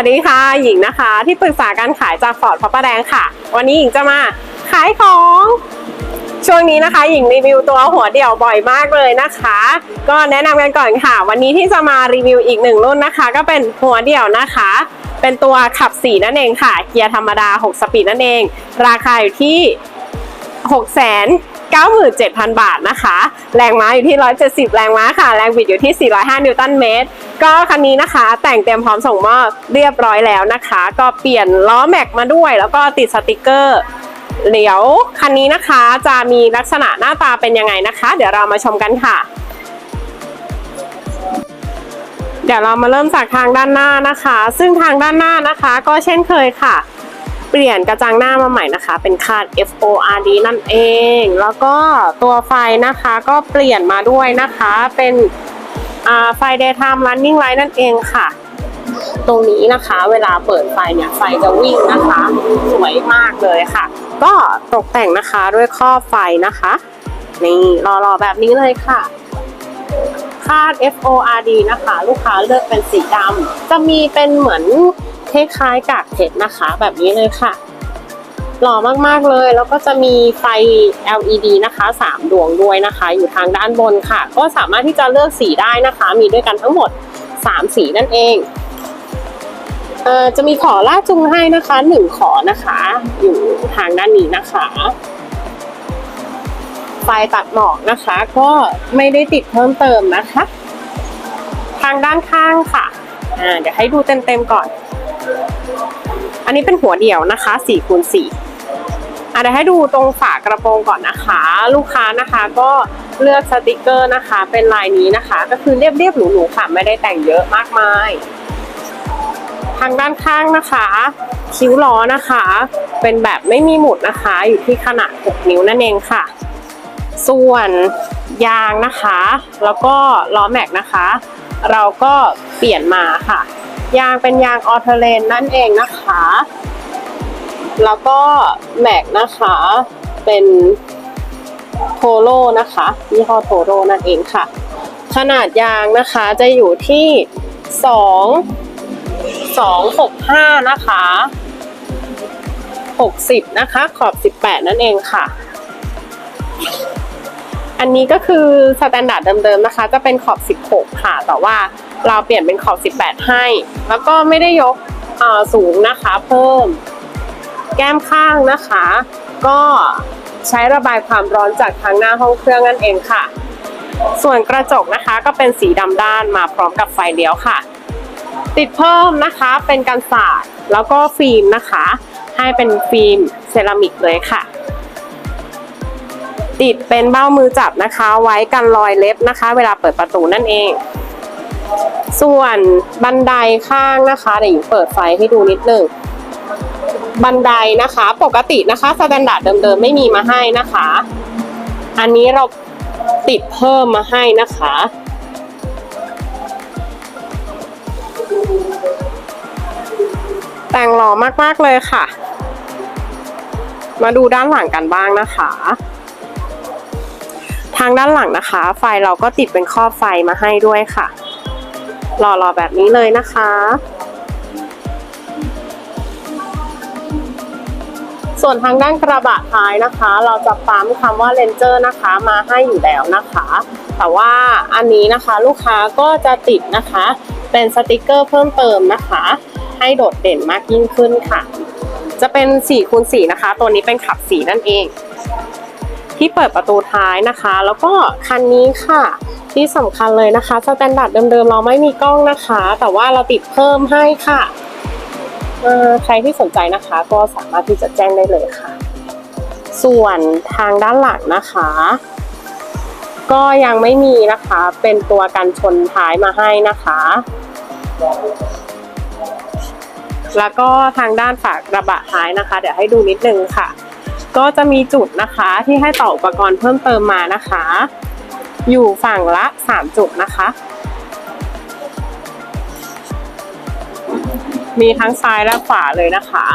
วัสดีค่ะ หญิงนะคะ ที่ปรึกษาการขายจากฟอร์ดพระประแดงค่ะ วันนี้หญิงจะมาขายของ ช่วงนี้นะคะ หญิงรีวิวตัวหัวเดี่ยวบ่อยมากเลยนะคะ ก็แนะนำกันก่อนค่ะ วันนี้ที่จะมารีวิวอีกหนึ่งรุ่นนะคะ ก็เป็นหัวเดี่ยวนะคะ เป็นตัวขับสีนั่นเองค่ะ เกียร์ธรรมดา 6 สปีดนั่นเอง ราคาอยู่ที่ 6 9 7 0 0 0 บาทนะคะ แรงม้าอยู่ที่ 170 แรงม้าค่ะ แรงบิดอยู่ที่ 405 นิวตันเมตร ก็คันนี้นะคะ แต่งเตรียมพร้อมส่งมอบเรียบร้อยแล้วนะคะ ก็เปลี่ยนล้อแม็กมาด้วย แล้วก็ติดสติกเกอร์เดี๋ยวคันนี้นะคะจะมีลักษณะหน้าตาเป็นยังไงนะคะ เดี๋ยวเรามาชมกันค่ะ เดี๋ยวเรามาเริ่มจากทางด้านหน้านะคะ ซึ่งทางด้านหน้านะคะ ก็เช่นเคยค่ะ เปลี่ยนกระจังหน้ามาใหม่นะคะ เป็นคาด FORD นั่นเอง แล้วก็ตัวไฟนะคะก็เปลี่ยนมาด้วยนะคะ เป็นไฟ daytime running light นั่นเองค่ะ ตรงนี้นะคะเวลาเปิดไฟเนี่ยไฟจะวิ่งนะคะ สวยมากเลยค่ะ ก็ตกแต่งนะคะด้วยครอไฟนะคะ นี่รอๆแบบนี้เลยค่ะคาด FORD นะคะ ลูกค้าเลือกเป็นสีดำจะมีเป็นเหมือน คล้ายๆกากเพชรนะคะ แบบนี้เลยค่ะ หล่อมากๆเลย แล้วก็จะมีไฟ LED นะคะ 3 ดวงด้วยนะคะ อยู่ทางด้านบนค่ะ ก็สามารถที่จะเลือกสีได้นะคะ มีด้วยกันทั้งหมด 3 สีนั่นเองเอ่อจะมีขอลาจุงให้นะคะ1ขอนะคะ อยู่ทางด้านนี้นะคะ ไฟตัดหมอกนะคะ ก็ไม่ได้ติดเพิ่มเติมนะคะ ทางด้านข้างค่ะอ่าเดี๋ยวให้ดูเต็มๆก่อน อันนี้เป็นหัวเดี่ยวนะคะ4คูณ4อะเดี๋ยวให้ดูตรงฝากระโปรงก่อนนะคะ ลูกค้านะคะก็เลือกสติกเกอร์นะคะ เป็นลายนี้นะคะ ก็คือเรียบๆหรูๆค่ะไม่ได้แต่งเยอะมากมาย ทางด้านข้างนะคะ คิ้วล้อนะคะ เป็นแบบไม่มีหมุดนะคะ อยู่ที่ขนาด 6 นิ้วนั่นเองค่ะ ส่วนยางนะคะ แล้วก็ล้อแม็กนะคะ เราก็เปลี่ยนมาค่ะ ยางเป็นยางออเทเลนนั่นเองนะคะ แล้วก็แม็กนะคะเป็นโทโร่นะคะยี่ห้อโทโร่นั่นเองค่ะ ขนาดยางนะคะจะอยู่ที่สองสองหกห้านะคะหกสิบนะคะ ขอบสิบแปดนั่นเองค่ะ อันนี้ก็คือสแตนดาร์ดเดิมๆนะคะ จะเป็นขอบ 16 ค่ะ แต่ว่าเราเปลี่ยนเป็นขอบ 18 ให้ แล้วก็ไม่ได้ยกสูงนะคะเพิ่ม แก้มข้างนะคะ ก็ใช้ระบายความร้อนจากทางหน้าห้องเครื่องนั่นเองค่ะ ส่วนกระจกนะคะก็เป็นสีดำด้านมาพร้อมกับไฟเลี้ยวค่ะ ติดเพิ่มนะคะเป็นกันสาดแล้วก็ฟิล์มนะคะ ให้เป็นฟิล์มเซรามิกเลยค่ะ ติดเป็นเบ้ามือจับนะคะ ไว้กันรอยเล็บนะคะ เวลาเปิดประตูนั่นเอง ส่วนบันไดข้างนะคะเดี๋ยวหญิงเปิดไฟให้ดูนิดนึงบันไดนะคะปกตินะคะสแตนดาร์ดเดิมๆไม่มีมาให้นะคะ อันนี้เราติดเพิ่มมาให้นะคะ แต่งหล่อมากๆเลยค่ะ มาดูด้านหลังกันบ้างนะคะ ทางด้านหลังนะคะ ไฟเราก็ติดเป็นครอบไฟมาให้ด้วยค่ะหล่อๆแบบนี้เลยนะคะ ส่วนทางด้านกระบะท้ายนะคะ เราจะปั๊มคำว่าเลนเจอร์นะคะมาให้อยู่แล้วนะคะ แต่ว่าอันนี้นะคะลูกค้าก็จะติดนะคะ เป็นสติกเกอร์เพิ่มเติมนะคะ ให้โดดเด่นมากยิ่งขึ้นค่ะ จะเป็น4คูณ4นะคะ ตัวนี้เป็นขับสีนั่นเอง ที่เปิดประตูท้ายนะคะ แล้วก็คันนี้ค่ะ ที่สำคัญเลยนะคะสแตนดาร์ดเดิมๆเราไม่มีกล้องนะคะ แต่ว่าเราติดเพิ่มให้ค่ะใครที่สนใจนะคะ ก็สามารถที่จะแจ้งได้เลยค่ะ ส่วนทางด้านหลังนะคะ ก็ยังไม่มีนะคะ เป็นตัวกันชนท้ายมาให้นะคะ แล้วก็ทางด้านฝากระบะท้ายนะคะ เดี๋ยวให้ดูนิดนึงค่ะ ก็จะมีจุดนะคะที่ให้ต่ออุปกรณ์เพิ่มเติมมานะคะ อยู่ฝั่งละ 3 จุดนะคะ มีทั้งซ้ายและขวาเลยนะคะ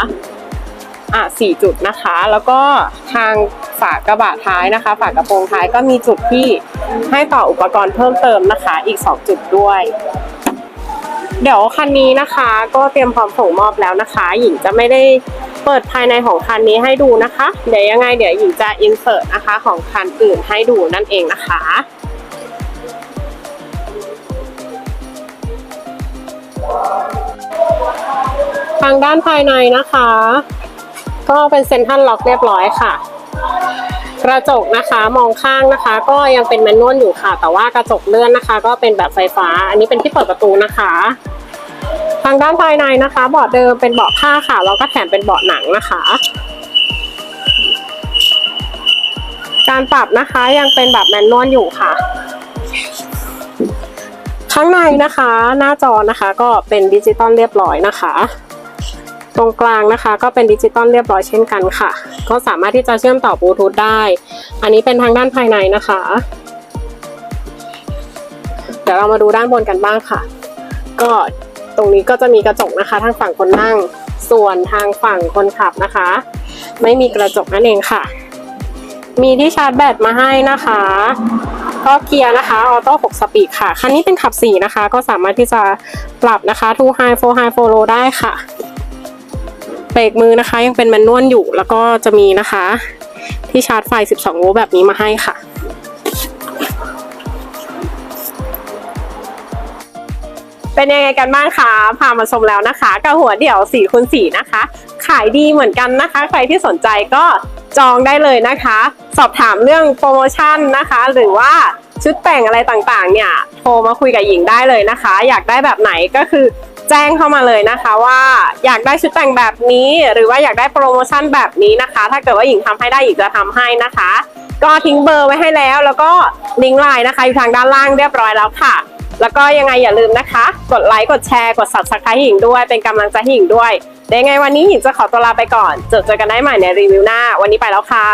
อะสี่จุดนะคะ แล้วก็ทางฝากระบะท้ายนะคะ ฝากระโปรงท้ายก็มีจุดที่ให้ต่ออุปกรณ์เพิ่มเติมนะคะ อีก 2 จุดด้วย เดี๋ยวคันนี้นะคะก็เตรียมพร้อมส่งมอบแล้วนะคะ หญิงจะไม่ได้เปิดภายในของคันนี้ให้ดูนะคะ เดี๋ยวยังไงเดี๋ยวหญิงจะอินเสิร์ตนะคะของคันอื่นให้ดูนั่นเองนะคะทางด้านภายในนะคะ ก็เป็นเซ็นทรัลล็อกเรียบร้อยค่ะ กระจกนะคะมองข้างนะคะ ก็ยังเป็นแมนนวลอยู่ค่ะ แต่ว่ากระจกเลื่อนนะคะ ก็เป็นแบบไฟฟ้า อันนี้เป็นที่เปิดประตูนะคะ ทางด้านภายในนะคะเบาะเดิมเป็นเบาะผ้าค่ะแล้วก็แถมเป็นเบาะหนังนะคะ การปรับนะคะยังเป็นแบบแมนนวลอยู่ค่ะข้างในนะคะ หน้าจอนะคะก็เป็นดิจิตอลเรียบร้อยนะคะ ตรงกลางนะคะ ก็เป็นดิจิตอลเรียบร้อยเช่นกันค่ะ ก็สามารถที่จะเชื่อมต่อบลูทูธได้ อันนี้เป็นทางด้านภายในนะคะ เดี๋ยวเรามาดูด้านบนกันบ้างค่ะ ก็ตรงนี้ก็จะมีกระจกนะคะ ทางฝั่งคนนั่ง ส่วนทางฝั่งคนขับนะคะ ไม่มีกระจกนั่นเองค่ะ มีที่ชาร์จแบตมาให้นะคะก็เกียร์นะคะออโต้6สปีดค่ะ คันนี้เป็นขับ 4 นะคะ ก็สามารถที่จะปรับนะคะ 2 high 4 high 4 low ได้ค่ะ เบรกมือนะคะ ยังเป็นแมนนวลอยู่แล้วก็จะมีนะคะ ที่ชาร์จไฟ 12 โวลต์แบบนี้มาให้ค่ะเป็นยังไงกันบ้างคะ พามาชมแล้วนะคะกับหัวเดี่ยว4คูณ4นะคะ ขายดีเหมือนกันนะคะ ใครที่สนใจก็จองได้เลยนะคะ สอบถามเรื่องโปรโมชั่นนะคะ หรือว่าชุดแต่งอะไรต่างๆ เนี่ย โทรมาคุยกับหญิงได้เลยนะคะ อยากได้แบบไหนก็คือ แจ้งเข้ามาเลยนะคะว่าอยากได้ชุดแต่งแบบนี้ หรือว่าอยากได้โปรโมชั่นแบบนี้นะคะ ถ้าเกิดว่าหญิงทำให้ได้หญิงจะทำให้นะคะ ก็ทิ้งเบอร์ไว้ให้แล้ว แล้วก็ลิงก์ไลน์นะคะอยู่ทางด้านล่างเรียบร้อยแล้วค่ะแล้วก็ยังไงอย่าลืมนะคะ กดไลค์ กดแชร์ กด subscribe ให้หญิงด้วย เป็นกำลังใจให้หญิงด้วย เดี๋ยวยังไงวันนี้หญิงจะขอตัวลาไปก่อน เจอเจอกันได้ใหม่ในรีวิวหน้า วันนี้ไปแล้วค่ะ